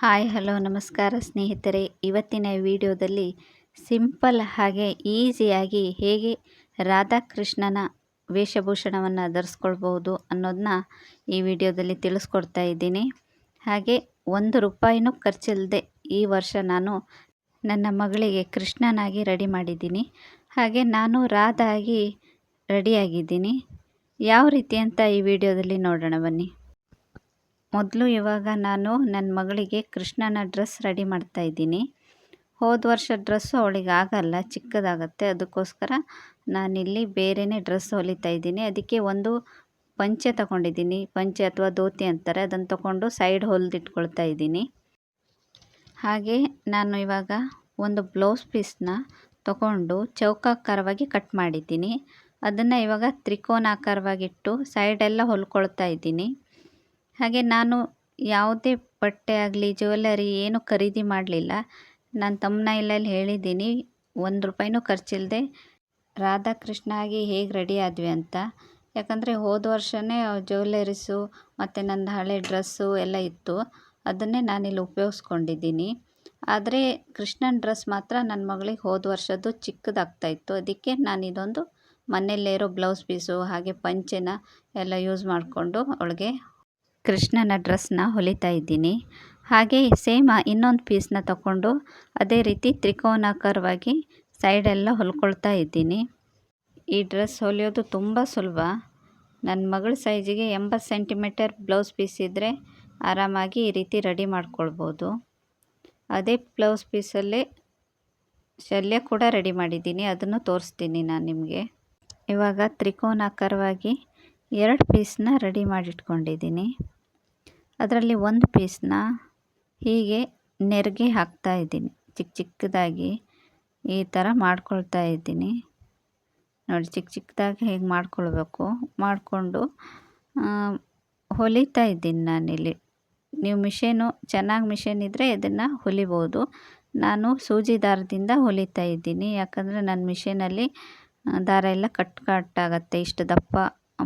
Hi, hello, ನಮಸ್ಕಾರ ಸ್ನೇಹಿತರೆ. ಇವತ್ತಿನ ವಿಡಿಯೋದಲ್ಲಿ ಸಿಂಪಲ್ ಹಾಗೆ ಈಸಿಯಾಗಿ ಹೇಗೆ ರಾಧಾಕೃಷ್ಣನ ವೇಷಭೂಷಣವನ್ನು ಧರಿಸ್ಕೊಳ್ಬೋದು ಅನ್ನೋದನ್ನ ಈ ವಿಡಿಯೋದಲ್ಲಿ ತಿಳಿಸ್ಕೊಡ್ತಾ ಇದ್ದೀನಿ. ಹಾಗೆ ಒಂದು ರೂಪಾಯಿನೂ ಖರ್ಚಿಲ್ಲದೆ ಈ ವರ್ಷ ನಾನು ನನ್ನ ಮಗಳಿಗೆ ಕೃಷ್ಣನಾಗಿ ರೆಡಿ ಮಾಡಿದ್ದೀನಿ. ಹಾಗೆ ನಾನು ರಾಧಾಗಿ ರೆಡಿಯಾಗಿದ್ದೀನಿ. ಯಾವ ರೀತಿ ಅಂತ ಈ ವಿಡಿಯೋದಲ್ಲಿ ನೋಡೋಣ ಬನ್ನಿ. ಮೊದಲು ಇವಾಗ ನಾನು ನನ್ನ ಮಗಳಿಗೆ ಕೃಷ್ಣನ ಡ್ರೆಸ್ ರೆಡಿ ಮಾಡ್ತಾ ಇದ್ದೀನಿ. ಹೋದ ವರ್ಷ ಡ್ರೆಸ್ಸು ಅವಳಿಗೆ ಆಗಲ್ಲ, ಚಿಕ್ಕದಾಗತ್ತೆ. ಅದಕ್ಕೋಸ್ಕರ ನಾನಿಲ್ಲಿ ಬೇರೆಯೇ ಡ್ರೆಸ್ ಹೊಲಿತಾ ಇದ್ದೀನಿ. ಅದಕ್ಕೆ ಒಂದು ಪಂಚೆ ತಗೊಂಡಿದ್ದೀನಿ. ಪಂಚೆ ಅಥವಾ ಧೋತಿ ಅಂತಾರೆ. ಅದನ್ನು ತಗೊಂಡು ಸೈಡ್ ಹೊಲಿದಿಟ್ಕೊಳ್ತಾ ಇದ್ದೀನಿ. ಹಾಗೆ ನಾನು ಇವಾಗ ಒಂದು ಬ್ಲೌಸ್ ಪೀಸ್ನ ತಗೊಂಡು ಚೌಕಾಕಾರವಾಗಿ ಕಟ್ ಮಾಡಿದ್ದೀನಿ. ಅದನ್ನು ಇವಾಗ ತ್ರಿಕೋನಾಕಾರವಾಗಿಟ್ಟು ಸೈಡೆಲ್ಲ ಹೊಲ್ಕೊಳ್ತಾ ಇದ್ದೀನಿ. ಹಾಗೆ ನಾನು ಯಾವುದೇ ಬಟ್ಟೆ ಆಗಲಿ ಜುವೆಲ್ಲರಿ ಏನು ಖರೀದಿ ಮಾಡಲಿಲ್ಲ. ನಾನು ತಮ್ಮನೈಲಲ್ಲಿ ಹೇಳಿದ್ದೀನಿ, ಒಂದು ರೂಪಾಯಿನೂ ಖರ್ಚಿಲ್ಲದೆ ರಾಧಾಕೃಷ್ಣ ಆಗಿ ಹೇಗೆ ರೆಡಿ ಆದ್ವಿ ಅಂತ. ಯಾಕಂದರೆ ಹೋದ ವರ್ಷವೇ ಜ್ಯುವೆಲ್ಲರೀಸು ಮತ್ತು ನನ್ನ ಹಳೆ ಡ್ರೆಸ್ಸು ಎಲ್ಲ ಇತ್ತು. ಅದನ್ನೇ ನಾನಿಲ್ಲಿ ಉಪಯೋಗಿಸ್ಕೊಂಡಿದ್ದೀನಿ. ಆದರೆ ಕೃಷ್ಣನ ಡ್ರೆಸ್ ಮಾತ್ರ ನನ್ನ ಮಗಳಿಗೆ ಹೋದ ವರ್ಷದ್ದು ಚಿಕ್ಕದಾಗ್ತಾ ಇತ್ತು. ಅದಕ್ಕೆ ನಾನು ಇದೊಂದು ಮನೆಯಲ್ಲೇ ಇರೋ ಬ್ಲೌಸ್ ಪೀಸು ಹಾಗೆ ಪಂಚೆನ ಎಲ್ಲ ಯೂಸ್ ಮಾಡಿಕೊಂಡು ಅವಳಿಗೆ ಕೃಷ್ಣನ ಡ್ರೆಸ್ನ ಹೊಲಿತಾ ಇದ್ದೀನಿ. ಹಾಗೆ ಸೇಮ್ ಇನ್ನೊಂದು ಪೀಸ್ನ ತಗೊಂಡು ಅದೇ ರೀತಿ ತ್ರಿಕೋನಾಕಾರವಾಗಿ ಸೈಡೆಲ್ಲ ಹೊಲ್ಕೊಳ್ತಾ ಇದ್ದೀನಿ. ಈ ಡ್ರೆಸ್ ಹೊಲಿಯೋದು ತುಂಬ ಸುಲಭ. ನನ್ನ ಮಗಳ ಸೈಜಿಗೆ ಎಂಬತ್ತು ಸೆಂಟಿಮೀಟರ್ ಬ್ಲೌಸ್ ಪೀಸ್ ಇದ್ದರೆ ಆರಾಮಾಗಿ ಈ ರೀತಿ ರೆಡಿ ಮಾಡ್ಕೊಳ್ಬೋದು. ಅದೇ ಬ್ಲೌಸ್ ಪೀಸಲ್ಲೇ ಶಲ್ಯ ಕೂಡ ರೆಡಿ ಮಾಡಿದ್ದೀನಿ. ಅದನ್ನು ತೋರಿಸ್ತೀನಿ ನಾನು ನಿಮಗೆ. ಇವಾಗ ತ್ರಿಕೋನಾಕಾರವಾಗಿ ಎರಡು ಪೀಸ್ನ ರೆಡಿ ಮಾಡಿಟ್ಕೊಂಡಿದ್ದೀನಿ. ಅದರಲ್ಲಿ ಒಂದು ಪೀಸನ್ನ ಹೀಗೆ ನೆರಿಗೆ ಹಾಕ್ತಾ ಇದ್ದೀನಿ. ಚಿಕ್ಕ ಚಿಕ್ಕದಾಗಿ ಈ ಥರ ಮಾಡ್ಕೊಳ್ತಾ ಇದ್ದೀನಿ. ನೋಡಿ ಚಿಕ್ಕ ಚಿಕ್ಕದಾಗಿ ಹೇಗೆ ಮಾಡ್ಕೊಳ್ಬೇಕು? ಮಾಡಿಕೊಂಡು ಹೊಲಿತಾ ಇದ್ದೀನಿ ನಾನಿಲ್ಲಿ. ನೀವು ಮಿಷೇನು, ಚೆನ್ನಾಗಿ ಮಿಷೇನ್ ಇದ್ದರೆ ಇದನ್ನು ಹೊಲಿಬೋದು. ನಾನು ಸೂಜಿ ದಾರದಿಂದ ಹೊಲಿತಾ ಇದ್ದೀನಿ. ಯಾಕಂದರೆ ನನ್ನ ಮಿಷೇನಲ್ಲಿ ದಾರ ಎಲ್ಲ ಕಟ್ ಕಟ್ಟಾಗತ್ತೆ ಇಷ್ಟು ದಪ್ಪ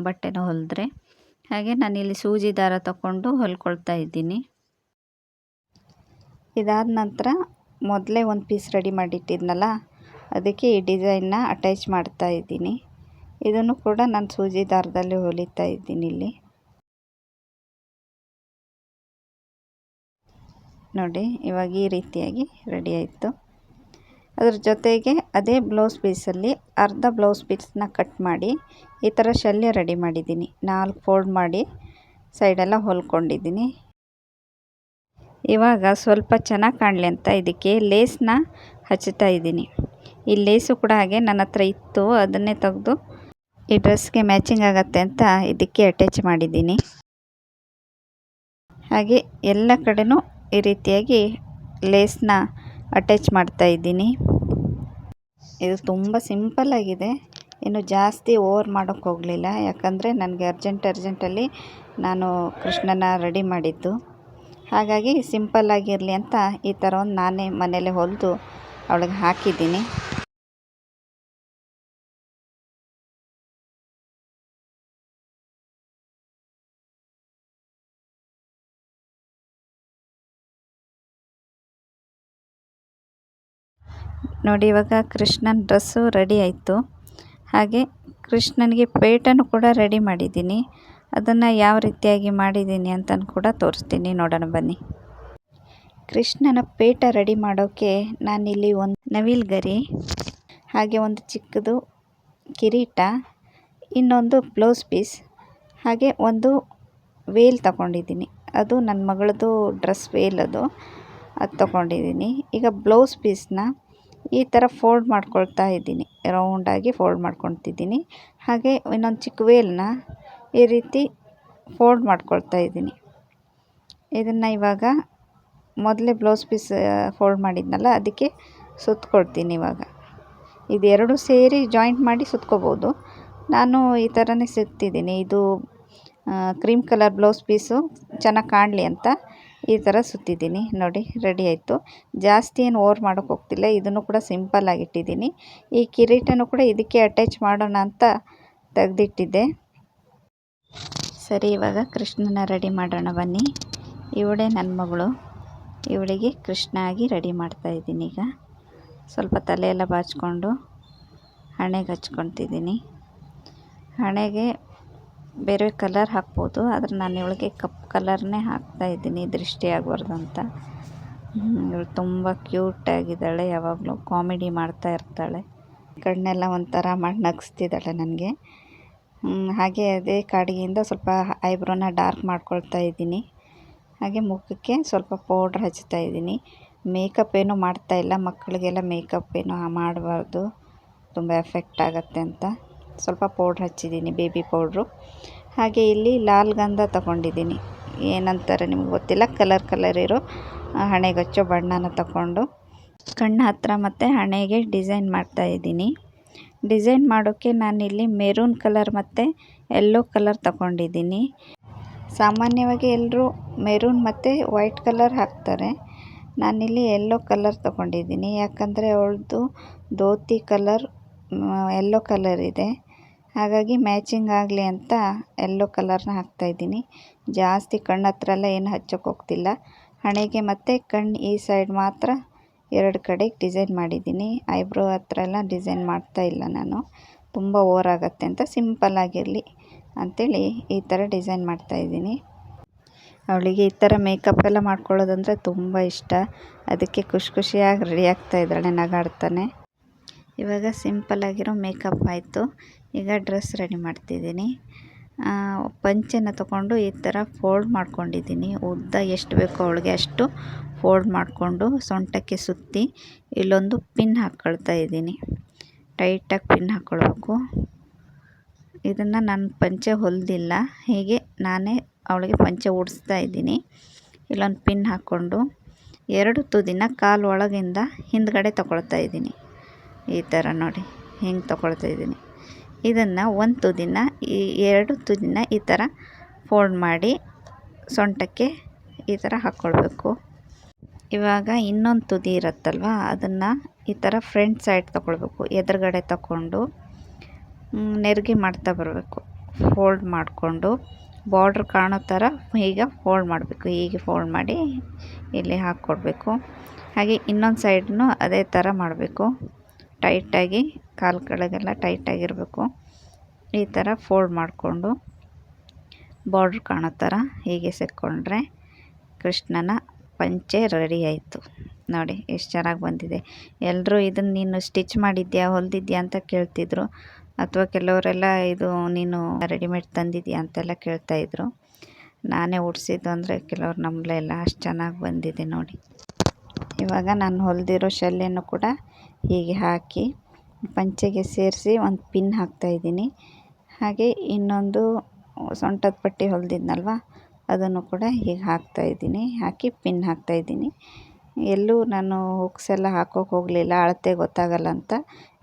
ಬಟ್ಟೆನ ಹೊಲಿದ್ರೆ. ಹಾಗೆ ನಾನಿಲ್ಲಿ ಸೂಜಿ ದಾರ ತಗೊಂಡು ಹೊಲ್ಕೊಳ್ತಾ ಇದ್ದೀನಿ. ಇದಾದ ನಂತರ ಮೊದಲೇ ಒಂದು ಪೀಸ್ ರೆಡಿ ಮಾಡಿಟ್ಟಿದ್ನಲ್ಲ, ಅದಕ್ಕೆ ಈ ಡಿಸೈನ್ನ ಅಟ್ಯಾಚ್ ಮಾಡ್ತಾ ಇದ್ದೀನಿ. ಇದನ್ನು ಕೂಡ ನಾನು ಸೂಜಿ ದಾರದಲ್ಲಿ ಹೊಲಿತಾ ಇದ್ದೀನಿ ಇಲ್ಲಿ. ನೋಡಿ, ಇವಾಗ ಈ ರೀತಿಯಾಗಿ ರೆಡಿ ಆಯಿತು. ಅದ್ರ ಜೊತೆಗೆ ಅದೇ ಬ್ಲೌಸ್ ಪೀಸಲ್ಲಿ ಅರ್ಧ ಬ್ಲೌಸ್ ಪೀಸನ್ನ ಕಟ್ ಮಾಡಿ ಈ ಥರ ಶಲ್ಯ ರೆಡಿ ಮಾಡಿದ್ದೀನಿ. ನಾಲ್ಕು ಫೋಲ್ಡ್ ಮಾಡಿ ಸೈಡೆಲ್ಲ ಹೊಲ್ಕೊಂಡಿದ್ದೀನಿ. ಇವಾಗ ಸ್ವಲ್ಪ ಚೆನ್ನಾಗಿ ಕಾಣಲಿ ಅಂತ ಇದಕ್ಕೆ ಲೇಸ್ನ ಹಚ್ಚುತ್ತಾ ಇದ್ದೀನಿ. ಈ ಲೇಸು ಕೂಡ ಹಾಗೆ ನನ್ನ ಹತ್ರ ಇತ್ತು, ಅದನ್ನೇ ತೆಗೆದು ಈ ಡ್ರೆಸ್ಗೆ ಮ್ಯಾಚಿಂಗ್ ಆಗತ್ತೆ ಅಂತ ಇದಕ್ಕೆ ಅಟ್ಯಾಚ್ ಮಾಡಿದ್ದೀನಿ. ಹಾಗೆ ಎಲ್ಲ ಕಡೆನೂ ಈ ರೀತಿಯಾಗಿ ಲೇಸ್ನ ಅಟ್ಯಾಚ್ ಮಾಡ್ತಾ ಇದ್ದೀನಿ. ಇದು ತುಂಬ ಸಿಂಪಲ್ಲಾಗಿದೆ ಇನ್ನು ಜಾಸ್ತಿ ಓವರ್ ಮಾಡೋಕ್ಕೆ ಹೋಗಲಿಲ್ಲ. ಯಾಕಂದರೆ ನನಗೆ ಅರ್ಜೆಂಟ್ ಅರ್ಜೆಂಟಲ್ಲಿ ನಾನು ಕೃಷ್ಣನ ರೆಡಿ ಮಾಡಿದ್ದು. ಹಾಗಾಗಿ ಸಿಂಪಲ್ಲಾಗಿರಲಿ ಅಂತ ಈ ಥರ ಒಂದು ನಾನೇ ಮನೇಲೆ ಹೊಲಿದು ಅವಳಿಗೆ ಹಾಕಿದ್ದೀನಿ. ನೋಡಿ, ಇವಾಗ ಕೃಷ್ಣನ ಡ್ರೆಸ್ಸು ರೆಡಿ ಆಯಿತು. ಹಾಗೆ ಕೃಷ್ಣನಿಗೆ ಪೇಟನ್ನು ಕೂಡ ರೆಡಿ ಮಾಡಿದ್ದೀನಿ. ಅದನ್ನು ಯಾವ ರೀತಿಯಾಗಿ ಮಾಡಿದ್ದೀನಿ ಅಂತಂದು ಕೂಡ ತೋರಿಸ್ತೀನಿ. ನೋಡೋಣ, ಬನ್ನಿ. ಕೃಷ್ಣನ ಪೇಟ ರೆಡಿ ಮಾಡೋಕ್ಕೆ ನಾನಿಲ್ಲಿ ಒಂದು ನವಿಲ್ ಗರಿ, ಹಾಗೆ ಒಂದು ಚಿಕ್ಕದು ಕಿರೀಟ, ಇನ್ನೊಂದು ಬ್ಲೌಸ್ ಪೀಸ್, ಹಾಗೆ ಒಂದು ವೇಲ್ ತಗೊಂಡಿದ್ದೀನಿ. ಅದು ನನ್ನ ಮಗಳದು ಡ್ರೆಸ್ ವೇಲ್ ಅದು. ಅದು ತಗೊಂಡಿದ್ದೀನಿ. ಈಗ ಬ್ಲೌಸ್ ಪೀಸ್ನ ಈ ಥರ ಫೋಲ್ಡ್ ಮಾಡ್ಕೊಳ್ತಾ ಇದ್ದೀನಿ. ರೌಂಡಾಗಿ ಫೋಲ್ಡ್ ಮಾಡ್ಕೊತಿದ್ದೀನಿ ಹಾಗೆ ಇನ್ನೊಂದು ಚಿಕ್ಕ ವೇಲನ್ನ ಈ ರೀತಿ ಫೋಲ್ಡ್ ಮಾಡ್ಕೊಳ್ತಾ ಇದ್ದೀನಿ. ಇದನ್ನು ಇವಾಗ ಮೊದಲೇ ಬ್ಲೌಸ್ ಪೀಸ್ ಫೋಲ್ಡ್ ಮಾಡಿದ್ನಲ್ಲ, ಅದಕ್ಕೆ ಸುತ್ಕೊಳ್ತೀನಿ ಇವಾಗ. ಇದೆರಡು ಸೇರಿ ಜಾಯಿಂಟ್ ಮಾಡಿ ಸುತ್ಕೋಬೋದು. ನಾನು ಈ ಥರನೇ ಸುತ್ತಿದ್ದೀನಿ. ಇದು ಕ್ರೀಮ್ ಕಲರ್ ಬ್ಲೌಸ್ ಪೀಸು ಚೆನ್ನಾಗಿ ಕಾಣಲಿ ಅಂತ. ಈ ಥರ ಸುತ್ತಿದ್ದೀನಿ. ನೋಡಿ ರೆಡಿ ಆಯಿತು. ಜಾಸ್ತಿ ಏನು ಓವರ್ ಮಾಡೋಕ್ಕೆ ಹೋಗ್ತಿಲ್ಲ. ಇದನ್ನು ಕೂಡ ಸಿಂಪಲ್ಲಾಗಿ ಇಟ್ಟಿದ್ದೀನಿ. ಈ ಕಿರೀಟನೂ ಕೂಡ ಇದಕ್ಕೆ ಅಟ್ಯಾಚ್ ಮಾಡೋಣ ಅಂತ ತೆಗೆದಿಟ್ಟಿದ್ದೆ. ಸರಿ, ಇವಾಗ ಕೃಷ್ಣನ ರೆಡಿ ಮಾಡೋಣ. ಬನ್ನಿ. ಇವಳೇ ನನ್ನ ಮಗಳು. ಇವಳಿಗೆ ಕೃಷ್ಣ ಆಗಿ ರೆಡಿ ಮಾಡ್ತಾ ಇದ್ದೀನಿ ಈಗ. ಸ್ವಲ್ಪ ತಲೆಯೆಲ್ಲ ಬಾಚ್ಕೊಂಡು ಹಣೆಗೆ ಹಚ್ಕೊತಿದ್ದೀನಿ ಹಣೆಗೆ ಬೇರೆ ಕಲರ್ ಹಾಕ್ಬೋದು, ಆದರೆ ನಾನು ಇವಳಿಗೆ ಕಪ್ ಕಲರ್ನೇ ಹಾಕ್ತಾ ಇದ್ದೀನಿ, ದೃಷ್ಟಿ ಆಗಬಾರ್ದು ಅಂತ. ಇವಳು ತುಂಬ ಕ್ಯೂಟಾಗಿದ್ದಾಳೆ ಯಾವಾಗಲೂ ಕಾಮಿಡಿ ಮಾಡ್ತಾ ಇರ್ತಾಳೆ. ಕಣ್ಣೆಲ್ಲ ಒಂಥರ ಮಾಡಿ ನಗಿಸ್ತಿದ್ದಾಳೆ ನನಗೆ. ಹಾಗೆ ಅದೇ ಕಾಡಿಗೆಯಿಂದ ಸ್ವಲ್ಪ ಐಬ್ರೋನ ಡಾರ್ಕ್ ಮಾಡ್ಕೊಳ್ತಾ ಇದ್ದೀನಿ. ಹಾಗೆ ಮುಖಕ್ಕೆ ಸ್ವಲ್ಪ ಪೌಡ್ರ್ ಹಚ್ತಾ ಇದ್ದೀನಿ. ಮೇಕಪ್ ಏನೂ ಮಾಡ್ತಾ ಇಲ್ಲ, ಮಕ್ಕಳಿಗೆಲ್ಲ ಮೇಕಪ್ ಏನು ಮಾಡಬಾರ್ದು. ತುಂಬ ಎಫೆಕ್ಟ್ ಆಗುತ್ತೆ ಅಂತ. ಸ್ವಲ್ಪ ಪೌಡ್ರ್ ಹಚ್ಚಿದ್ದೀನಿ, ಬೇಬಿ ಪೌಡ್ರು. ಹಾಗೆ ಇಲ್ಲಿ ಲಾಲ್ ಗಂಧ ತಗೊಂಡಿದ್ದೀನಿ. ಏನಂತಾರೆ ನಿಮ್ಗೆ ಗೊತ್ತಿಲ್ಲ, ಕಲರ್ ಕಲರ್ ಇರೋ ಹಣೆಗಚ್ಚೋ ಬಣ್ಣನ ತಗೊಂಡು. ಕಣ್ಣು ಹತ್ತಿರ ಮತ್ತು ಹಣೆಗೆ ಡಿಸೈನ್ ಮಾಡ್ತಾ ಇದ್ದೀನಿ. ಡಿಸೈನ್ ಮಾಡೋಕ್ಕೆ ನಾನಿಲ್ಲಿ ಮೆರೂನ್ ಕಲರ್ ಮತ್ತು ಯೆಲ್ಲೋ ಕಲರ್ ತಗೊಂಡಿದ್ದೀನಿ. ಸಾಮಾನ್ಯವಾಗಿ ಎಲ್ಲರೂ ಮೆರೂನ್ ಮತ್ತು ವೈಟ್ ಕಲರ್ ಹಾಕ್ತಾರೆ. ನಾನಿಲ್ಲಿ ಯೆಲ್ಲೋ ಕಲರ್ ತಗೊಂಡಿದ್ದೀನಿ. ಯಾಕಂದರೆ ಅವಳದು ಧೋತಿ ಕಲರ್ ಯೆಲ್ಲೋ ಕಲರ್ ಇದೆ. ಹಾಗಾಗಿ ಮ್ಯಾಚಿಂಗ್ ಆಗಲಿ ಅಂತ ಎಲ್ಲೋ ಕಲರ್ನ ಹಾಕ್ತಾಯಿದ್ದೀನಿ ಜಾಸ್ತಿ ಕಣ್ಣು ಹತ್ರ ಎಲ್ಲ ಏನು ಹಚ್ಚೋಕೆ ಹೋಗ್ತಿಲ್ಲ. ಹಣೆಗೆ ಮತ್ತು ಕಣ್ಣು ಈ ಸೈಡ್ ಮಾತ್ರ ಎರಡು ಕಡೆ ಡಿಸೈನ್ ಮಾಡಿದ್ದೀನಿ. ಐಬ್ರೋ ಹತ್ರ ಎಲ್ಲ ಡಿಸೈನ್ ಮಾಡ್ತಾ ಇಲ್ಲ ನಾನು. ತುಂಬ ಓವರ್ ಆಗುತ್ತೆ ಅಂತ ಸಿಂಪಲ್ ಆಗಿರಲಿ ಅಂಥೇಳಿ ಈ ಥರ ಡಿಸೈನ್ ಮಾಡ್ತಾಯಿದ್ದೀನಿ ಅವಳಿಗೆ ಈ ಥರ ಮೇಕಪ್ ಎಲ್ಲ ಮಾಡ್ಕೊಳ್ಳೋದಂದರೆ ತುಂಬ ಇಷ್ಟ. ಅದಕ್ಕೆ ಖುಷಿ ಖುಷಿಯಾಗಿ ರೆಡಿ ಆಗ್ತಾ ಇದ್ದಾಳೆ, ನಗಾಡ್ತಾನೆ. ಇವಾಗ ಸಿಂಪಲ್ ಆಗಿರೋ ಮೇಕಪ್ ಆಯಿತು. ಈಗ ಡ್ರೆಸ್ ರೆಡಿ ಮಾಡ್ತಿದ್ದೀನಿ. ಪಂಚೆನ ತಗೊಂಡು ಈ ಥರ ಫೋಲ್ಡ್ ಮಾಡ್ಕೊಂಡಿದ್ದೀನಿ. ಉದ್ದ ಎಷ್ಟು ಬೇಕೋ ಅವಳಿಗೆ ಅಷ್ಟು ಫೋಲ್ಡ್ ಮಾಡಿಕೊಂಡು ಸೊಂಟಕ್ಕೆ ಸುತ್ತಿ ಇಲ್ಲೊಂದು ಪಿನ್ ಹಾಕ್ಕೊಳ್ತಾ ಇದ್ದೀನಿ. ಟೈಟಾಗಿ ಪಿನ್ ಹಾಕ್ಕೊಳ್ಬೇಕು ಇದನ್ನು ನಾನು ಪಂಚೆ ಹೊಲ್ದಿಲ್ಲ. ಹೀಗೆ ನಾನೇ ಅವಳಿಗೆ ಪಂಚೆ ಉಡಿಸ್ತಾ ಇದ್ದೀನಿ. ಇಲ್ಲೊಂದು ಪಿನ್ ಹಾಕ್ಕೊಂಡು ಎರಡು ತುದಿನ ಕಾಲು ಒಳಗಿಂದ ಹಿಂದ್ಗಡೆ ತಗೊಳ್ತಾ ಇದ್ದೀನಿ. ಈ ಥರ ನೋಡಿ, ಹಿಂಗೆ ತಗೊಳ್ತಾ ಇದ್ದೀನಿ. ಇದನ್ನು ಒಂದು ತುದಿನ, ಈ ಎರಡು ತುದಿನ ಈ ಥರ ಫೋಲ್ಡ್ ಮಾಡಿ ಸೊಂಟಕ್ಕೆ ಈ ಥರ ಹಾಕ್ಕೊಳ್ಬೇಕು ಇವಾಗ ಇನ್ನೊಂದು ತುದಿ ಇರುತ್ತಲ್ವ, ಅದನ್ನು ಈ ಥರ ಫ್ರಂಟ್ ಸೈಡ್ ತಗೊಳ್ಬೇಕು, ಎದುರುಗಡೆ ತಗೊಂಡು ನೆರಿಗೆ ಮಾಡ್ತಾ ಬರಬೇಕು. ಫೋಲ್ಡ್ ಮಾಡಿಕೊಂಡು ಬಾರ್ಡ್ರ್ ಕಾಣೋ ಥರ ಈಗ ಫೋಲ್ಡ್ ಮಾಡಬೇಕು, ಹೀಗೆ ಫೋಲ್ಡ್ ಮಾಡಿ ಇಲ್ಲಿ ಹಾಕ್ಕೊಡ್ಬೇಕು ಹಾಗೆ ಇನ್ನೊಂದು ಸೈಡ್ನು ಅದೇ ಥರ ಮಾಡಬೇಕು. ಟೈಟಾಗಿ ಕಾಲು ಕೆಳಗೆಲ್ಲ ಟೈಟಾಗಿರಬೇಕು. ಈ ಥರ ಫೋಲ್ಡ್ ಮಾಡಿಕೊಂಡು ಬಾರ್ಡ್ರ್ ಕಾಣೋ ಥರ ಹೀಗೆ ಸೆಕ್ಕೊಂಡ್ರೆ ಕೃಷ್ಣನ ಪಂಚೆ ರೆಡಿ ಆಯಿತು. ನೋಡಿ, ಎಷ್ಟು ಚೆನ್ನಾಗಿ ಬಂದಿದೆ. ಎಲ್ಲರೂ ಇದನ್ನು ನೀನು ಸ್ಟಿಚ್ ಮಾಡಿದ್ಯಾ, ಹೊಲ್ದಿದ್ಯಾ ಅಂತ ಕೇಳ್ತಿದ್ರು. ಅಥವಾ ಕೆಲವರೆಲ್ಲ ಇದು ನೀನು ರೆಡಿಮೇಡ್ ತಂದಿದ್ಯಾ ಅಂತೆಲ್ಲ ಕೇಳ್ತಾಯಿದ್ರು ನಾನೇ ಉಡ್ಸಿದ್ದು ಅಂದರೆ ಕೆಲವ್ರು ನಂಬಲೇ ಇಲ್ಲ ಅಷ್ಟು ಚೆನ್ನಾಗಿ ಬಂದಿದೆ ನೋಡಿ. ಇವಾಗ ನಾನು ಹೊಲಿದಿರೋ ಶಲ್ಯನ್ನು ಕೂಡ ಹೀಗೆ ಹಾಕಿ ಪಂಚೆಗೆ ಸೇರಿಸಿ ಒಂದು ಪಿನ್ ಹಾಕ್ತಾಯಿದ್ದೀನಿ ಹಾಗೆ ಇನ್ನೊಂದು ಸೊಂಟದ ಪಟ್ಟಿ ಹೊಲಿದಿದ್ನಲ್ವ, ಅದನ್ನು ಕೂಡ ಹೀಗೆ ಹಾಕ್ತಾಯಿದ್ದೀನಿ ಹಾಕಿ ಪಿನ್ ಹಾಕ್ತಾಯಿದ್ದೀನಿ ಎಲ್ಲೂ ನಾನು ಹುಕ್ಸ್ ಎಲ್ಲ ಹಾಕೋಕೆ ಹೋಗಲಿಲ್ಲ, ಅಳತೆ ಗೊತ್ತಾಗಲ್ಲ ಅಂತ.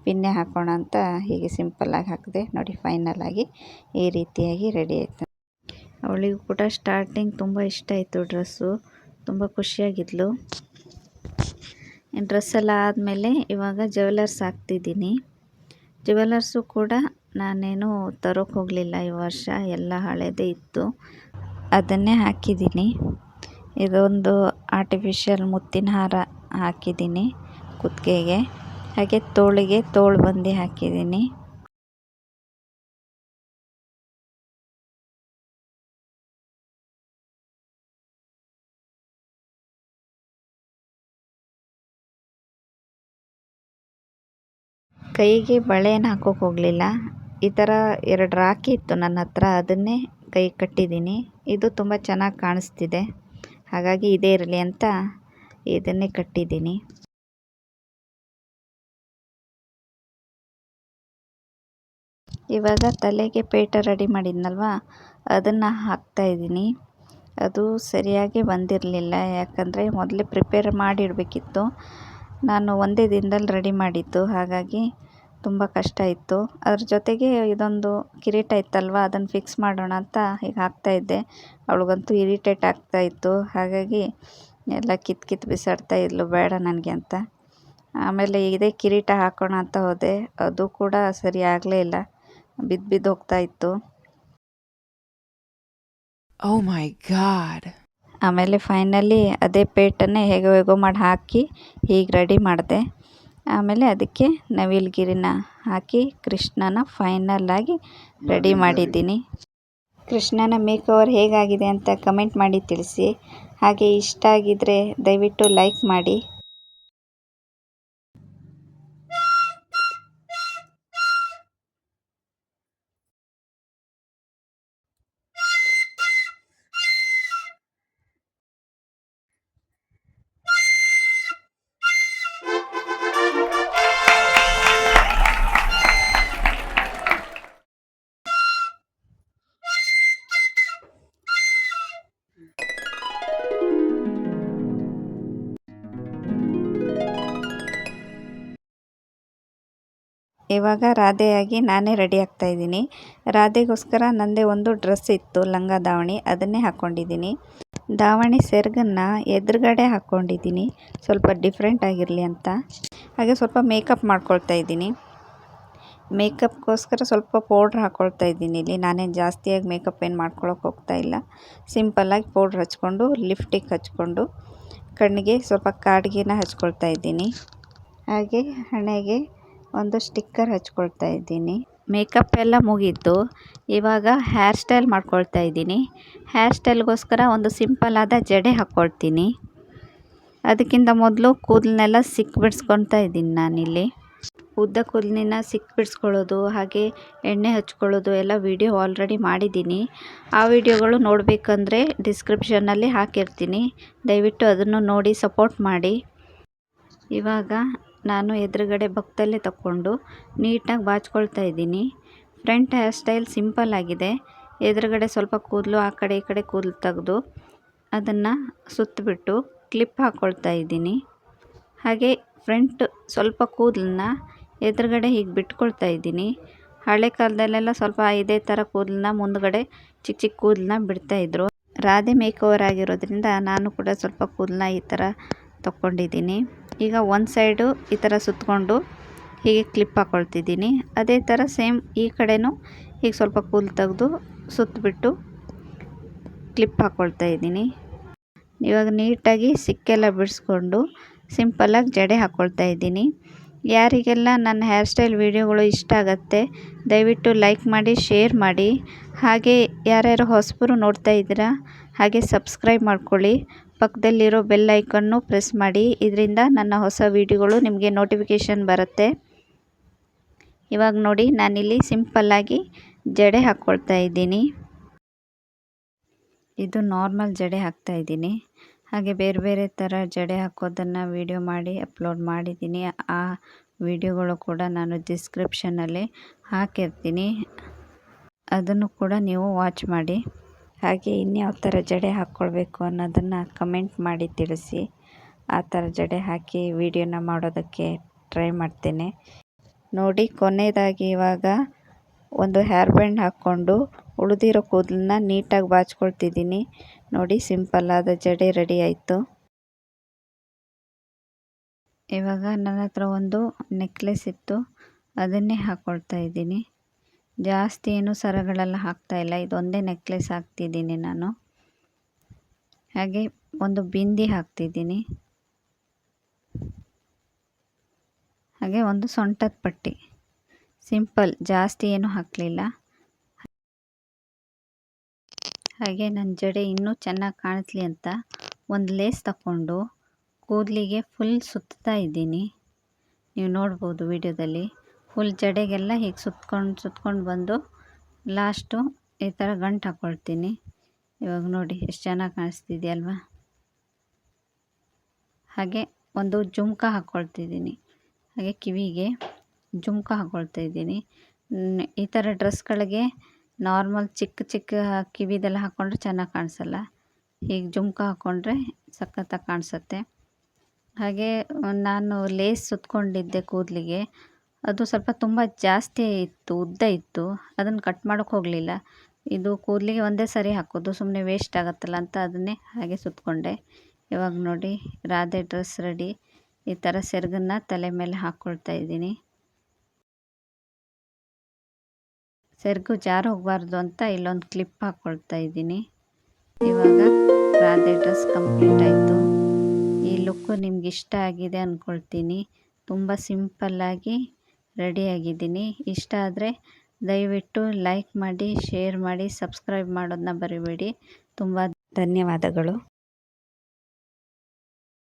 ಪಿನ್ನೇ ಹಾಕೋಣ ಅಂತ ಹೀಗೆ ಸಿಂಪಲ್ಲಾಗಿ ಹಾಕಿದೆ. ನೋಡಿ, ಫೈನಲ್ ಆಗಿ ಈ ರೀತಿಯಾಗಿ ರೆಡಿ ಆಯಿತು. ಅವಳಿಗೂ ಕೂಡ ಸ್ಟಾರ್ಟಿಂಗ್ ತುಂಬ ಇಷ್ಟ ಆಯಿತು ಡ್ರೆಸ್ಸು. ತುಂಬ ಖುಷಿಯಾಗಿದ್ಲು. ಡ್ರೆಸ್ ಎಲ್ಲ ಆದಮೇಲೆ ಇವಾಗ ಜ್ಯುವೆಲರ್ಸ್ ಹಾಕ್ತಿದ್ದೀನಿ. ಜ್ಯುವೆಲರ್ಸು ಕೂಡ ನಾನೇನು ತರೋಕೆ ಹೋಗಲಿಲ್ಲ ಈ ವರ್ಷ, ಎಲ್ಲ ಹಳೇದೇ ಇತ್ತು. ಅದನ್ನೇ ಹಾಕಿದ್ದೀನಿ. ಇದೊಂದು ಆರ್ಟಿಫಿಷಿಯಲ್ ಮುತ್ತಿನ ಹಾರ ಹಾಕಿದ್ದೀನಿ ಕುತ್ತಿಗೆಗೆ. ಹಾಗೆ ತೋಳಿಗೆ ತೋಳು ಬಂದು ಹಾಕಿದ್ದೀನಿ. ಕೈಗೆ ಬಳೆಯನ್ನು ಹಾಕೋಕೆ ಹೋಗಲಿಲ್ಲ. ಈ ಥರ ಎರಡು ರಾಖಿ ಇತ್ತು ನನ್ನ ಹತ್ರ, ಅದನ್ನೇ ಕೈ ಕಟ್ಟಿದ್ದೀನಿ. ಇದು ತುಂಬ ಚೆನ್ನಾಗಿ ಕಾಣಿಸ್ತಿದೆ. ಹಾಗಾಗಿ ಇದೇ ಇರಲಿ ಅಂತ ಇದನ್ನೇ ಕಟ್ಟಿದ್ದೀನಿ. ಇವಾಗ ತಲೆಗೆ ಪೇಟ ರೆಡಿ ಮಾಡಿದ್ನಲ್ವ? ಅದನ್ನು ಹಾಕ್ತಾಯಿದ್ದೀನಿ ಅದು ಸರಿಯಾಗಿ ಬಂದಿರಲಿಲ್ಲ. ಯಾಕಂದರೆ ಮೊದಲೇ ಪ್ರಿಪೇರ್ ಮಾಡಿಡಬೇಕಿತ್ತು ನಾನು ಒಂದೇ ದಿನದಲ್ಲಿ ರೆಡಿ ಮಾಡಿದ್ದು. ಹಾಗಾಗಿ ತುಂಬ ಕಷ್ಟ ಇತ್ತು. ಅದ್ರ ಜೊತೆಗೆ ಇದೊಂದು ಕಿರೀಟ ಇತ್ತಲ್ವ? ಅದನ್ನು ಫಿಕ್ಸ್ ಮಾಡೋಣ ಅಂತ ಹೀಗೆ ಹಾಕ್ತಾಯಿದ್ದೆ ಅವಳಿಗಂತೂ ಇರಿಟೇಟ್ ಆಗ್ತಾಯಿತ್ತು ಹಾಗಾಗಿ ಎಲ್ಲ ಕಿತ್ತು ಕಿತ್ತು ಬಿಸಾಡ್ತಾ ಇದ್ಲು ಬೇಡ ನನಗೆ ಅಂತ. ಆಮೇಲೆ ಇದೇ ಕಿರೀಟ ಹಾಕೋಣ ಅಂತ ಹೋದೆ. ಅದು ಕೂಡ ಸರಿ ಆಗಲೇ ಇಲ್ಲ. ಬಿದ್ದು ಬಿದ್ದು ಹೋಗ್ತಾ ಇತ್ತು. ಓ ಮೈ ಗಾಡ್ ಆಮೇಲೆ ಫೈನಲಿ ಅದೇ ಪೇಟನ್ನೇ ಹೇಗೋ ಹೇಗೋ ಮಾಡಿ ಹಾಕಿ ಹೀಗೆ ರೆಡಿ ಮಾಡಿದೆ. ಆಮೇಲೆ ಅದಕ್ಕೆ ನವಿಲುಗಿರಿನ ಹಾಕಿ ಕೃಷ್ಣನ ಫೈನಲ್ಲಾಗಿ ರೆಡಿ ಮಾಡಿದ್ದೀನಿ. ಕೃಷ್ಣನ ಮೇಕ್ ಓವರ್ ಹೇಗಾಗಿದೆ ಅಂತ ಕಮೆಂಟ್ ಮಾಡಿ ತಿಳಿಸಿ. ಹಾಗೆ ಇಷ್ಟ ಆಗಿದ್ದರೆ ದಯವಿಟ್ಟು ಲೈಕ್ ಮಾಡಿ. ಇವಾಗ ರಾಧೆಯಾಗಿ ನಾನೇ ರೆಡಿ ಆಗ್ತಾ ಇದ್ದೀನಿ. ರಾಧೆಗೋಸ್ಕರ ನನ್ನದೇ ಒಂದು ಡ್ರೆಸ್ ಇತ್ತು, ಲಂಗ ದಾವಣಿ. ಅದನ್ನೇ ಹಾಕ್ಕೊಂಡಿದ್ದೀನಿ ದಾವಣಿ ಸೆರಗನ್ನು ಎದುರುಗಡೆ ಹಾಕ್ಕೊಂಡಿದ್ದೀನಿ ಸ್ವಲ್ಪ ಡಿಫ್ರೆಂಟ್ ಆಗಿರಲಿ ಅಂತ. ಹಾಗೆ ಸ್ವಲ್ಪ ಮೇಕಪ್ ಮಾಡ್ಕೊಳ್ತಾ ಇದ್ದೀನಿ. ಮೇಕಪ್ಗೋಸ್ಕರ ಸ್ವಲ್ಪ ಪೌಡ್ರ್ ಹಾಕ್ಕೊಳ್ತಾ ಇದ್ದೀನಿ ಇಲ್ಲಿ. ನಾನೇನು ಜಾಸ್ತಿಯಾಗಿ ಮೇಕಪ್ ಏನು ಮಾಡ್ಕೊಳಕ್ಕೆ ಹೋಗ್ತಾ ಇಲ್ಲ. ಸಿಂಪಲ್ಲಾಗಿ ಪೌಡ್ರ್ ಹಚ್ಕೊಂಡು ಲಿಫ್ಟಿಗೆ ಹಚ್ಕೊಂಡು, ಕಣ್ಣಿಗೆ ಸ್ವಲ್ಪ ಕಾಡ್ಗಿನ ಹಚ್ಕೊಳ್ತಾ ಇದ್ದೀನಿ. ಹಾಗೆ ಹಣೆಗೆ ಒಂದು ಸ್ಟಿಕ್ಕರ್ ಹಚ್ಕೊಳ್ತಾ ಇದ್ದೀನಿ. ಮೇಕಪ್ ಎಲ್ಲ ಮುಗೀತು. ಇವಾಗ ಹೇರ್ ಸ್ಟೈಲ್ ಮಾಡ್ಕೊಳ್ತಾ ಇದ್ದೀನಿ. ಹೇರ್ ಸ್ಟೈಲ್ಗೋಸ್ಕರ ಒಂದು ಸಿಂಪಲ್ ಆದ ಜಡೆ ಹಾಕ್ಕೊಳ್ತೀನಿ. ಅದಕ್ಕಿಂತ ಮೊದಲು ಕೂದಲನ್ನೆಲ್ಲ ಸಿಕ್ ಬಿಡಿಸ್ಕೊಳ್ತಾ ಇದ್ದೀನಿ ನಾನಿಲ್ಲಿ. ಉದ್ದ ಕೂದಲಿನ ಸಿಕ್ ಬಿಡಿಸ್ಕೊಳ್ಳೋದು ಹಾಗೆ ಎಣ್ಣೆ ಹಚ್ಕೊಳ್ಳೋದು ಎಲ್ಲ ವೀಡಿಯೋ ಆಲ್ರೆಡಿ ಮಾಡಿದ್ದೀನಿ. ಆ ವಿಡಿಯೋಗಳು ನೋಡಬೇಕಂದ್ರೆ ಡಿಸ್ಕ್ರಿಪ್ಷನ್ನಲ್ಲಿ ಹಾಕಿರ್ತೀನಿ. ದಯವಿಟ್ಟು ಅದನ್ನು ನೋಡಿ ಸಪೋರ್ಟ್ ಮಾಡಿ. ಇವಾಗ ನಾನು ಎದುರುಗಡೆ ಭಕ್ತಲ್ಲೇ ತಗೊಂಡು ನೀಟಾಗಿ ಬಾಚ್ಕೊಳ್ತಾ ಇದ್ದೀನಿ. ಫ್ರಂಟ್ ಹೇರ್ ಸ್ಟೈಲ್ ಸಿಂಪಲ್ ಆಗಿದೆ. ಎದುರುಗಡೆ ಸ್ವಲ್ಪ ಕೂದಲು, ಆ ಕಡೆ ಈ ಕಡೆ ಕೂದಲು ತೆಗೆದು ಅದನ್ನು ಸುತ್ತಬಿಟ್ಟು ಕ್ಲಿಪ್ ಹಾಕ್ಕೊಳ್ತಾ ಇದ್ದೀನಿ. ಹಾಗೆ ಫ್ರಂಟ್ ಸ್ವಲ್ಪ ಕೂದಲನ್ನ ಎದುರುಗಡೆ ಹೀಗೆ ಬಿಟ್ಕೊಳ್ತಾ ಇದ್ದೀನಿ. ಹಳೆ ಕಾಲದಲ್ಲೆಲ್ಲ ಸ್ವಲ್ಪ ಇದೇ ಥರ ಕೂದಲನ್ನ ಮುಂದ್ಗಡೆ ಚಿಕ್ಕ ಚಿಕ್ಕ ಕೂದಲನ್ನ ಬಿಡ್ತಾಯಿದ್ರು ರಾಧೆ ಮೇಕ್ ಓವರ್ ಆಗಿರೋದ್ರಿಂದ ನಾನು ಕೂಡ ಸ್ವಲ್ಪ ಕೂದಲನ್ನ ಈ ಥರ ತಗೊಂಡಿದ್ದೀನಿ ಈಗ ಒಂದು ಸೈಡು ಈ ಥರ ಸುತ್ತಕೊಂಡು ಹೀಗೆ ಕ್ಲಿಪ್ ಹಾಕ್ಕೊಳ್ತಿದ್ದೀನಿ ಅದೇ ಥರ ಸೇಮ್ ಈ ಕಡೆನೂ ಹೀಗೆ ಸ್ವಲ್ಪ ಕೂಲ್ ತೆಗೆದು ಸುತ್ತಬಿಟ್ಟು ಕ್ಲಿಪ್ ಹಾಕ್ಕೊಳ್ತಾ ಇದ್ದೀನಿ. ಇವಾಗ ನೀಟಾಗಿ ಸಿಕ್ಕೆಲ್ಲ ಬಿಡಿಸ್ಕೊಂಡು ಸಿಂಪಲ್ಲಾಗಿ ಜಡೆ ಹಾಕ್ಕೊಳ್ತಾ ಇದ್ದೀನಿ. ಯಾರಿಗೆಲ್ಲ ನನ್ನ ಹೇರ್ ಸ್ಟೈಲ್ ವೀಡಿಯೋಗಳು ಇಷ್ಟ ಆಗುತ್ತೆ, ದಯವಿಟ್ಟು ಲೈಕ್ ಮಾಡಿ ಶೇರ್ ಮಾಡಿ. ಹಾಗೆ ಯಾರ್ಯಾರು ಹೊಸಬರು ನೋಡ್ತಾ ಇದ್ದೀರಾ, ಹಾಗೆ ಸಬ್ಸ್ಕ್ರೈಬ್ ಮಾಡ್ಕೊಳ್ಳಿ. ಪಕ್ಕದಲ್ಲಿರೋ ಬೆಲ್ ಐಕನ್ನು ಪ್ರೆಸ್ ಮಾಡಿ. ಇದರಿಂದ ನನ್ನ ಹೊಸ ವೀಡಿಯೋಗಳು ನಿಮಗೆ ನೋಟಿಫಿಕೇಷನ್ ಬರುತ್ತೆ. ಇವಾಗ ನೋಡಿ, ನಾನಿಲ್ಲಿ ಸಿಂಪಲ್ಲಾಗಿ ಜಡೆ ಹಾಕ್ಕೊಳ್ತಾ ಇದ್ದೀನಿ. ಇದು ನಾರ್ಮಲ್ ಜಡೆ ಹಾಕ್ತಾ ಇದ್ದೀನಿ. ಹಾಗೆ ಬೇರೆ ಬೇರೆ ಥರ ಜಡೆ ಹಾಕೋದನ್ನು ವೀಡಿಯೋ ಮಾಡಿ ಅಪ್ಲೋಡ್ ಮಾಡಿದ್ದೀನಿ. ಆ ವಿಡಿಯೋಗಳು ಕೂಡ ನಾನು ಡಿಸ್ಕ್ರಿಪ್ಷನಲ್ಲಿ ಹಾಕಿರ್ತೀನಿ. ಅದನ್ನು ಕೂಡ ನೀವು ವಾಚ್ ಮಾಡಿ. ಹಾಗೆ ಇನ್ಯಾವ ಥರ ಜಡೆ ಹಾಕ್ಕೊಳ್ಬೇಕು ಅನ್ನೋದನ್ನು ಕಮೆಂಟ್ ಮಾಡಿ ತಿಳಿಸಿ. ಆ ಥರ ಜಡೆ ಹಾಕಿ ವೀಡಿಯೋನ ಮಾಡೋದಕ್ಕೆ ಟ್ರೈ ಮಾಡ್ತೇನೆ. ನೋಡಿ, ಕೊನೆಯದಾಗಿ ಇವಾಗ ಒಂದು ಹೇರ್ ಬ್ಯಾಂಡ್ ಹಾಕ್ಕೊಂಡು ಉಳಿದಿರೋ ಕೂದಲನ್ನ ನೀಟಾಗಿ ಬಾಚ್ಕೊಳ್ತಿದ್ದೀನಿ. ನೋಡಿ ಸಿಂಪಲ್ ಆದ ಜಡೆ ರೆಡಿ ಆಯಿತು. ಇವಾಗ ನನ್ನ ಹತ್ರ ಒಂದು ನೆಕ್ಲೆಸ್ ಇತ್ತು. ಅದನ್ನೇ ಹಾಕ್ಕೊಳ್ತಾ ಇದ್ದೀನಿ. ಜಾಸ್ತಿ ಏನು ಸರಗಳೆಲ್ಲ ಹಾಕ್ತಾಯಿಲ್ಲ ಇದೊಂದೇ ನೆಕ್ಲೆಸ್ ಹಾಕ್ತಿದ್ದೀನಿ ನಾನು. ಹಾಗೆ ಒಂದು ಬಿಂದಿ ಹಾಕ್ತಿದ್ದೀನಿ. ಹಾಗೆ ಒಂದು ಸೊಂಟದ ಪಟ್ಟಿ. ಸಿಂಪಲ್, ಜಾಸ್ತಿ ಏನು ಹಾಕಲಿಲ್ಲ. ಹಾಗೆ ನನ್ನ ಜಡೆ ಇನ್ನೂ ಚೆನ್ನಾಗಿ ಕಾಣಿಸ್ಲಿ ಅಂತ ಒಂದು ಲೇಸ್ ತಗೊಂಡು ಕೂದಲಿಗೆ ಫುಲ್ ಸುತ್ತಾ ಇದ್ದೀನಿ. ನೀವು ನೋಡ್ಬೋದು ವಿಡಿಯೋದಲ್ಲಿ. ಫುಲ್ ಜಡೆಗೆಲ್ಲ ಹೀಗೆ ಸುತ್ಕೊಂಡು ಸುತ್ಕೊಂಡು ಬಂದು ಲಾಸ್ಟು ಈ ಥರ ಗಂಟು ಹಾಕ್ಕೊಳ್ತೀನಿ ಇವಾಗ ನೋಡಿ ಎಷ್ಟು ಚೆನ್ನಾಗಿ ಕಾಣಿಸ್ತಿದೆಯಲ್ವಾ? ಹಾಗೆ ಒಂದು ಜುಮ್ಕ ಹಾಕ್ಕೊಳ್ತಿದ್ದೀನಿ ಹಾಗೆ ಕಿವಿಗೆ ಜುಮ್ಕ ಹಾಕ್ಕೊಳ್ತಾ ಇದ್ದೀನಿ ಈ ಥರ ಡ್ರೆಸ್ಗಳಿಗೆ ನಾರ್ಮಲ್ ಚಿಕ್ಕ ಚಿಕ್ಕ ಕಿವಿದೆಲ್ಲ ಹಾಕ್ಕೊಂಡ್ರೆ ಚೆನ್ನಾಗಿ ಕಾಣಿಸಲ್ಲ. ಹೀಗೆ ಜುಮ್ಕ ಹಾಕ್ಕೊಂಡ್ರೆ ಸಖತ್ತಾಗಿ ಕಾಣಿಸುತ್ತೆ. ಹಾಗೆ ನಾನು ಲೇಸ್ ಸುತ್ಕೊಂಡಿದ್ದೆ ಕೂದಲಿಗೆ. ಅದು ಸ್ವಲ್ಪ ತುಂಬ ಜಾಸ್ತಿ ಇತ್ತು, ಉದ್ದ ಇತ್ತು. ಅದನ್ನು ಕಟ್ ಮಾಡೋಕೆ ಹೋಗಲಿಲ್ಲ. ಇದು ಕೂದಲಿಗೆ ಒಂದೇ ಸರಿ ಹಾಕೋದು ಸುಮ್ಮನೆ ವೇಸ್ಟ್ ಆಗುತ್ತಲ್ಲ ಅಂತ ಅದನ್ನೇ ಹಾಗೆ ಸುತ್ತಕೊಂಡೆ ಇವಾಗ ನೋಡಿ, ರಾಧೆ ಡ್ರೆಸ್ ರೆಡಿ ಈ ಥರ ಸೆರಗನ್ನ ತಲೆ ಮೇಲೆ ಹಾಕ್ಕೊಳ್ತಾ ಇದ್ದೀನಿ. ಸೆರಗು ಜಾರು ಹೋಗಬಾರ್ದು ಅಂತ ಇಲ್ಲೊಂದು ಕ್ಲಿಪ್ ಹಾಕ್ಕೊಳ್ತಾ ಇದ್ದೀನಿ. ಇವಾಗ ರಾಧೆ ಡ್ರೆಸ್ ಕಂಪ್ಲೀಟ್ ಆಯಿತು. ಈ ಲುಕ್ಕು ನಿಮ್ಗೆ ಇಷ್ಟ ಆಗಿದೆ ಅಂದ್ಕೊಳ್ತೀನಿ ತುಂಬ ಸಿಂಪಲ್ಲಾಗಿ ರೆಡಿಯಾಗಿದ್ದೀನಿ. ಇಷ್ಟ ಆದರೆ ದಯವಿಟ್ಟು ಲೈಕ್ ಮಾಡಿ ಶೇರ್ ಮಾಡಿ ಸಬ್ಸ್ಕ್ರೈಬ್ ಮಾಡೋದನ್ನ ಬರಿಬೇಡಿ. ತುಂಬ ಧನ್ಯವಾದಗಳು.